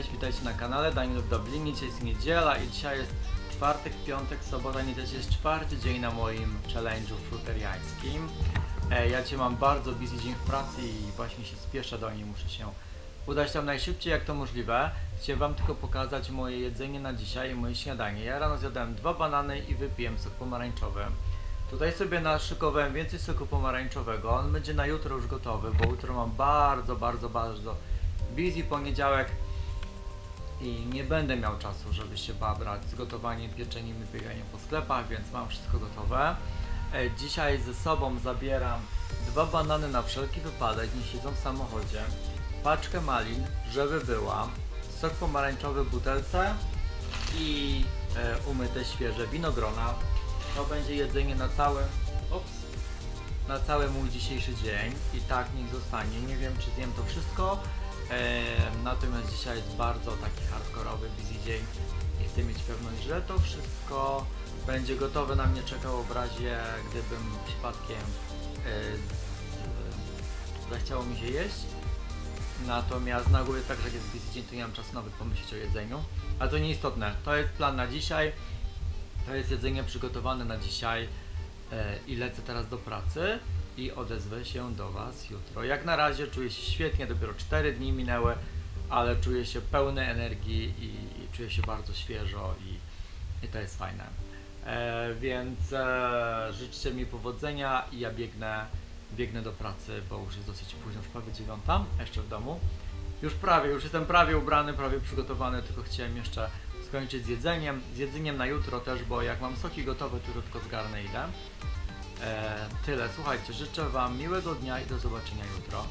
witajcie na kanale Daniel w Dublinie. Dzisiaj jest niedziela i dzisiaj jest czwartek, piątek, sobota, nie jest czwarty dzień na moim challenge'u fruteriańskim. E, ja dzisiaj mam bardzo busy dzień w pracy i właśnie się spieszę do niej, muszę się udać tam najszybciej jak to możliwe. Chciałem wam tylko pokazać moje jedzenie na dzisiaj i moje śniadanie. Ja rano zjadłem dwa banany i wypiłem sok pomarańczowy. Tutaj sobie naszykowałem więcej soku pomarańczowego. On będzie na jutro już gotowy, bo jutro mam bardzo, bardzo, bardzo busy poniedziałek i nie będę miał czasu, żeby się babrać z gotowaniem, pieczeniem i bieganiem po sklepach, więc mam wszystko gotowe. E, Dzisiaj ze sobą zabieram dwa banany na wszelki wypadek, nie siedzą w samochodzie, paczkę malin, żeby była, sok pomarańczowy w butelce i e, umyte świeże winogrona. To będzie jedzenie na cały, ups, na cały mój dzisiejszy dzień i tak niech zostanie. Nie wiem czy zjem to wszystko, natomiast dzisiaj jest bardzo taki hardkorowy, busy dzień i chcę mieć pewność, że to wszystko będzie gotowe na mnie czekało w razie gdybym przypadkiem e, z- zachciało mi się jeść. Natomiast na ogół jest tak, że jak jest busy dzień, to nie mam czasu nawet pomyśleć o jedzeniu. Ale to nieistotne. To jest plan na dzisiaj. To jest jedzenie przygotowane na dzisiaj e, i lecę teraz do pracy i odezwę się do Was jutro. Jak na razie czuję się świetnie, dopiero 4 dni minęły, ale czuję się pełny energii i, i czuję się bardzo świeżo i, i to jest fajne. E, więc e, życzcie mi powodzenia i ja biegnę, biegnę do pracy, bo już jest dosyć późno, już prawie dziewiąta, jeszcze w domu. Już prawie, już jestem prawie ubrany, prawie przygotowany, tylko chciałem jeszcze skończyć z jedzeniem. Z jedzeniem na jutro też, bo jak mam soki gotowe, to tylko zgarnę ile. E, tyle, słuchajcie, życzę Wam miłego dnia i do zobaczenia jutro.